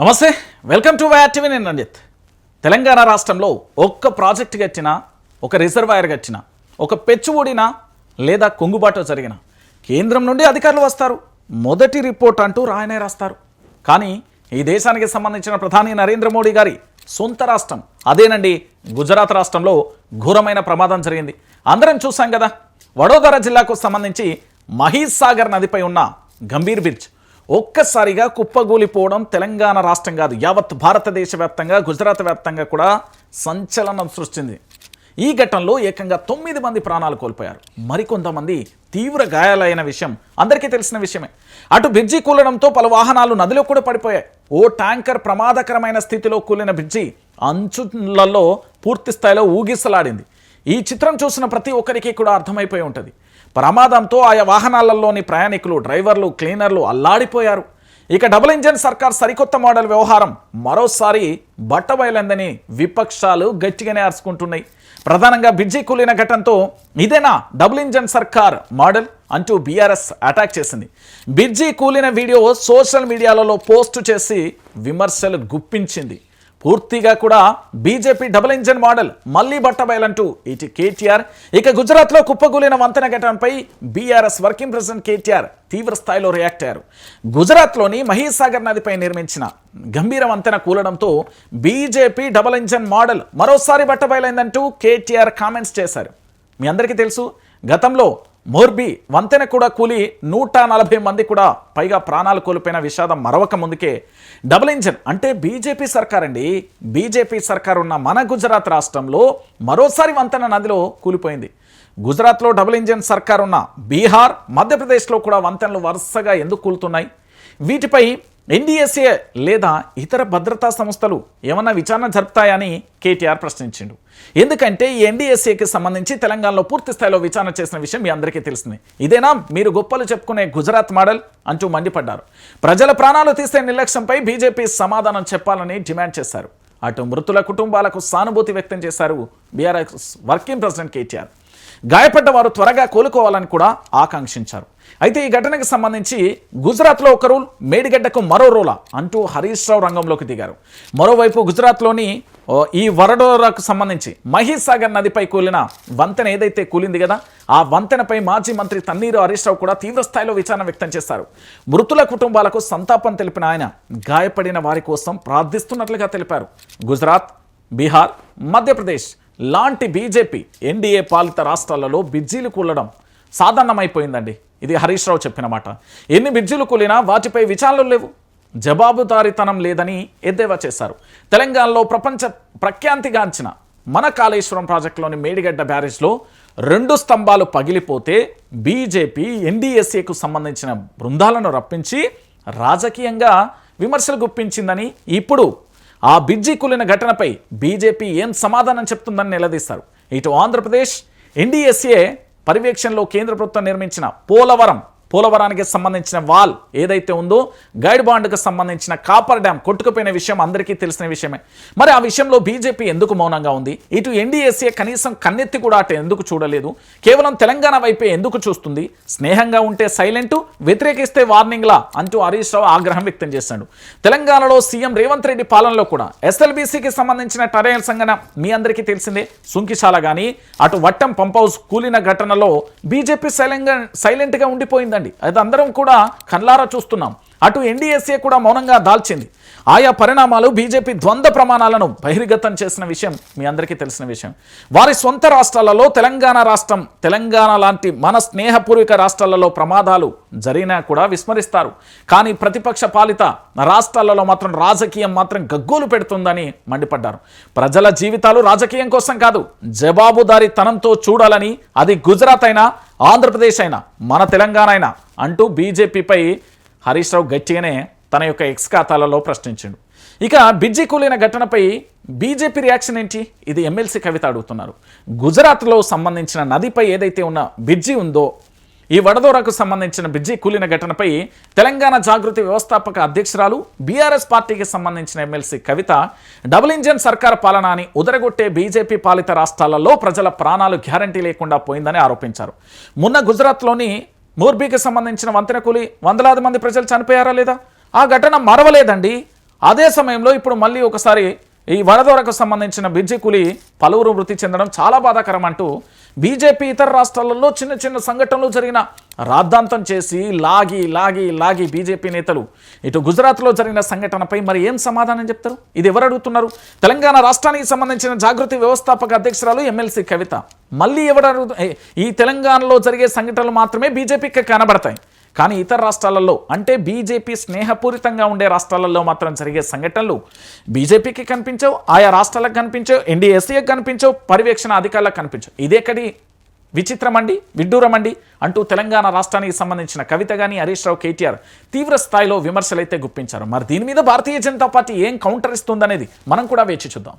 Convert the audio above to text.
నమస్తే welcome to TV నేను రంజిత్. తెలంగాణ రాష్ట్రంలో ఒక్క ప్రాజెక్ట్ గచ్చిన ఒక రిజర్వాయర్ కట్టినా ఒక పెచ్చు ఊడినా లేదా కుంగుబాటు జరిగిన కేంద్రం నుండి అధికారులు వస్తారు మొదటి రిపోర్ట్ అంటూ రాయనే రాస్తారు. కానీ ఈ దేశానికి సంబంధించిన ప్రధాని నరేంద్ర మోడీ గారి సొంత రాష్ట్రం అదేనండి గుజరాత్ రాష్ట్రంలో ఘోరమైన ప్రమాదం జరిగింది. అందరం చూసాం కదా వడోదర జిల్లాకు సంబంధించి మహీస్ సాగర్ నదిపై ఉన్న గంభీర్ బ్రిడ్జ్. ఒక్కసారిగా కుప్పగూలిపోవడం తెలంగాణ రాష్ట్రం కాదు యావత్ భారతదేశ వ్యాప్తంగా గుజరాత్ వ్యాప్తంగా కూడా సంచలనం సృష్టింది. ఈ ఘటనలో ఏకంగా తొమ్మిది మంది ప్రాణాలు కోల్పోయారు. మరికొంతమంది తీవ్ర గాయాలైన విషయం అందరికీ తెలిసిన విషయమే. అటు బ్రిడ్జి కూలడంతో పలు వాహనాలు నదిలో కూడా పడిపోయాయి. ఓ ట్యాంకర్ ప్రమాదకరమైన స్థితిలో కూలిన బ్రిడ్జి అంచులలో పూర్తి స్థాయిలో ఊగిసలాడింది. ఈ చిత్రం చూసిన ప్రతి ఒక్కరికి కూడా అర్థమైపోయి ఉంటుంది. ప్రమాదంతో ఆయా వాహనాలలోని ప్రయాణికులు డ్రైవర్లు క్లీనర్లు అల్లాడిపోయారు. ఇక డబుల్ ఇంజన్ సర్కార్ సరికొత్త మోడల్ వ్యవహారం మరోసారి బట్టబయలందని విపక్షాలు గట్టిగానే అరుచుకుంటున్నాయి. ప్రధానంగా బిడ్జీ కూలిన ఘటనతో ఇదేనా డబుల్ ఇంజన్ సర్కార్ మోడల్ అంటూ బీఆర్ఎస్ అటాక్ చేసింది. బిడ్జీ కూలిన వీడియో సోషల్ మీడియాలలో పోస్ట్ చేసి విమర్శలు గుప్పించింది. పూర్తిగా కూడా బీజేపీ డబుల్ ఇంజన్ మోడల్ మళ్ళీ బట్టబయలంటూ ఇటు కేటీఆర్. ఇక గుజరాత్లో కుప్పగూలిన వంతెన ఘటనపై బీఆర్ఎస్ వర్కింగ్ ప్రెసిడెంట్ కేటీఆర్ తీవ్ర స్థాయిలో రియాక్ట్ అయ్యారు. గుజరాత్లోని మహీసాగర్ నదిపై నిర్మించిన గంభీర వంతెన కూలడంతో బీజేపీ డబుల్ ఇంజన్ మోడల్ మరోసారి బట్టబయలైందంటూ కేటీఆర్ కామెంట్స్ చేశారు. మీ అందరికీ తెలుసు గతంలో మోర్బీ వంతెన కూడా కూలి నూట నలభై మంది కూడా పైగా ప్రాణాలు కోల్పోయిన విషాదం మరవక ముందుకే. డబుల్ ఇంజన్ అంటే బీజేపీ సర్కార్ అండి బీజేపీ సర్కార్ ఉన్న మన గుజరాత్ రాష్ట్రంలో మరోసారి వంతెన నదిలో కూలిపోయింది. గుజరాత్లో డబుల్ ఇంజన్ సర్కార్ ఉన్న బీహార్ మధ్యప్రదేశ్లో కూడా వంతెనలు వరుసగా ఎందుకు కూలుతున్నాయి? వీటిపై ఎన్డీఎస్ఏ లేదా ఇతర భద్రతా సంస్థలు ఏమన్నా విచారణ జరుపుతాయని కేటీఆర్ ప్రశ్నించిండు. ఎందుకంటే ఈ ఎన్డీఎస్ఏకి సంబంధించి తెలంగాణలో పూర్తి స్థాయిలో విచారణ చేసిన విషయం మీ అందరికీ తెలిసింది. ఇదేనా? మీరు గొప్పలు చెప్పుకునే గుజరాత్ మోడల్ అంటూ మండిపడ్డారు. ప్రజల ప్రాణాలు తీసే నిర్లక్ష్యంపై బీజేపీ సమాధానం చెప్పాలని డిమాండ్ చేశారు. అటు మృతుల కుటుంబాలకు సానుభూతి వ్యక్తం చేశారు బీఆర్ఎస్ వర్కింగ్ ప్రెసిడెంట్ కేటీఆర్. గాయపడ్డ వారు త్వరగా కోలుకోవాలని కూడా ఆకాంక్షించారు. అయితే ఈ ఘటనకు సంబంధించి గుజరాత్లో ఒక రూల్ మేడిగడ్డకు మరో రూలా అంటూ హరీష్ రావు రంగంలోకి దిగారు. మరోవైపు గుజరాత్లోని ఈ వరడోరాకు సంబంధించి మహీసాగర్ నదిపై కూలిన వంతెన ఏదైతే కూలింది కదా ఆ వంతెనపై మాజీ మంత్రి తన్నీరు హరీష్ రావు కూడా తీవ్రస్థాయిలో విచారణ వ్యక్తం చేశారు. మృతుల కుటుంబాలకు సంతాపం తెలిపిన ఆయన గాయపడిన వారి కోసం ప్రార్థిస్తున్నట్లుగా తెలిపారు. గుజరాత్ బీహార్ మధ్యప్రదేశ్ లాంటి బీజేపీ ఎన్డీఏ పాలిత రాష్ట్రాలలో బిజ్జీలు కూలడం సాధారణమైపోయిందండి. ఇది హరీష్ రావు చెప్పిన మాట. ఎన్ని బిజ్జీలు కూలినా వాటిపై విచారణలు లేవు. జవాబుదారితనం లేదని ఎద్దేవా చేశారు. తెలంగాణలో ప్రపంచ ప్రఖ్యాంతిగాంచిన మన కాళేశ్వరం ప్రాజెక్టులోని మేడిగడ్డ బ్యారేజ్లో రెండు స్తంభాలు పగిలిపోతే బీజేపీ ఎన్డీఎస్ఏకు సంబంధించిన బృందాలను రప్పించి రాజకీయంగా విమర్శలు గుప్పించిందని ఇప్పుడు ఆ బిజ్జి కూలిన ఘటనపై బీజేపీ ఏం సమాధానం చెప్తుందని నిలదీస్తారు. ఇటు ఆంధ్రప్రదేశ్ ఎన్డీఎస్ఏ పర్యవేక్షణలో కేంద్ర ప్రభుత్వం నిర్మించిన పోలవరం పోలవరానికి సంబంధించిన వాల్ ఏదైతే ఉందో గైడ్ బాండ్కు సంబంధించిన కాపర్ డ్యామ్ కొట్టుకుపోయిన విషయం అందరికీ తెలిసిన విషయమే. మరి ఆ విషయంలో బీజేపీ ఎందుకు మౌనంగా ఉంది? ఇటు ఎన్డీఎస్ఏ కనీసం కన్నెత్తి కూడా అటు ఎందుకు చూడలేదు? కేవలం తెలంగాణ వైపే ఎందుకు చూస్తుంది? స్నేహంగా ఉంటే సైలెంట్ వ్యతిరేకిస్తే వార్నింగ్లా అంటూ హరీష్ రావు ఆగ్రహం వ్యక్తం చేశాడు. తెలంగాణలో సీఎం రేవంత్ రెడ్డి పాలనలో కూడా ఎస్ఎల్బీసీకి సంబంధించిన టరయల్ సంఘటన మీ అందరికీ తెలిసిందే. సుంకిశాల కానీ అటు వట్టం పంప్ హౌస్ కూలిన ఘటనలో బీజేపీ సైలెంట్గా సైలెంట్గా ఉండిపోయిందండి అది అందరం కూడా కన్లారా చూస్తున్నాం. అటు ఎన్డీఎస్ఏ కూడా మౌనంగా దాల్చింది. ఆయా పరిణామాలు బీజేపీ ద్వంద్వ ప్రమాణాలను బహిర్గతం చేసిన విషయం మీ అందరికీ తెలిసిన విషయం. వారి సొంత రాష్ట్రాలలో తెలంగాణ రాష్ట్రం తెలంగాణ లాంటి మన స్నేహపూర్వక రాష్ట్రాలలో ప్రమాదాలు జరిగినా కూడా విస్మరిస్తారు. కానీ ప్రతిపక్ష పాలిత రాష్ట్రాలలో మాత్రం రాజకీయం మాత్రం గగ్గోలు పెడుతుందని మండిపడ్డారు. ప్రజల జీవితాలు రాజకీయం కోసం కాదు జవాబుదారీతనంతో చూడాలని అది గుజరాత్ అయినా ఆంధ్రప్రదేశ్ అయినా మన తెలంగాణ అయినా అంటూ బీజేపీపై హరీష్ రావు గట్టిగానే తన యొక్క ఎక్స్ ఖాతాలలో ప్రశ్నించిండు. ఇక బిజ్జి కూలిన ఘటనపై బీజేపీ రియాక్షన్ ఏంటి? ఇది ఎమ్మెల్సీ కవిత అడుగుతున్నారు. గుజరాత్లో సంబంధించిన నదిపై ఏదైతే ఉన్న బిజ్జి ఉందో ఈ వడదోరకు సంబంధించిన బిజ్జి కూలిన ఘటనపై తెలంగాణ జాగృతి వ్యవస్థాపక అధ్యక్షురాలు బీఆర్ఎస్ పార్టీకి సంబంధించిన ఎమ్మెల్సీ కవిత డబుల్ ఇంజన్ సర్కార్ పాలన అని ఉదరగొట్టే బీజేపీ పాలిత రాష్ట్రాలలో ప్రజల ప్రాణాలు గ్యారంటీ లేకుండా పోయిందని ఆరోపించారు. మొన్న గుజరాత్లోని మోర్బీకి సంబంధించిన వంతెన కూలి వందలాది మంది ప్రజలు చనిపోయారా లేదా? ఆ ఘటన మరవలేదండి. అదే సమయంలో ఇప్పుడు మళ్ళీ ఒకసారి ఈ వడదొరకు సంబంధించిన బిర్జి పలువురు మృతి చెందడం చాలా బాధాకరం అంటూ బీజేపీ ఇతర రాష్ట్రాలలో చిన్న చిన్న సంఘటనలు జరిగిన రాద్ధాంతం చేసి లాగి లాగి లాగి బీజేపీ నేతలు. ఇటు గుజరాత్లో జరిగిన సంఘటనపై మరి ఏం సమాధానం చెప్తారు? ఇది ఎవరు అడుగుతున్నారు? తెలంగాణ రాష్ట్రానికి సంబంధించిన జాగృతి వ్యవస్థాపక అధ్యక్షురాలు ఎమ్మెల్సీ కవిత. మళ్ళీ ఎవరు ఈ తెలంగాణలో జరిగే సంఘటనలు మాత్రమే బీజేపీకి కనబడతాయి. కానీ ఇతర రాష్ట్రాలలో అంటే బీజేపీ స్నేహపూరితంగా ఉండే రాష్ట్రాలలో మాత్రం జరిగే సంఘటనలు బీజేపీకి కనిపించవు ఆయా రాష్ట్రాలకు కనిపించవు ఎన్డీఎస్సీకి కనిపించవు పర్యవేక్షణ అధికారులకు కనిపించవు. ఇదేకడి విచిత్రమండి విడ్డూరమండి అంటూ తెలంగాణ రాష్ట్రానికి సంబంధించిన కవిత గాని హరీష్ రావు కేటీఆర్ తీవ్ర స్థాయిలో విమర్శలైతే గుప్పించారు. మరి దీని మీద భారతీయ జనతా పార్టీ ఏం కౌంటర్ ఇస్తుందనేది మనం కూడా వేచి చూద్దాం.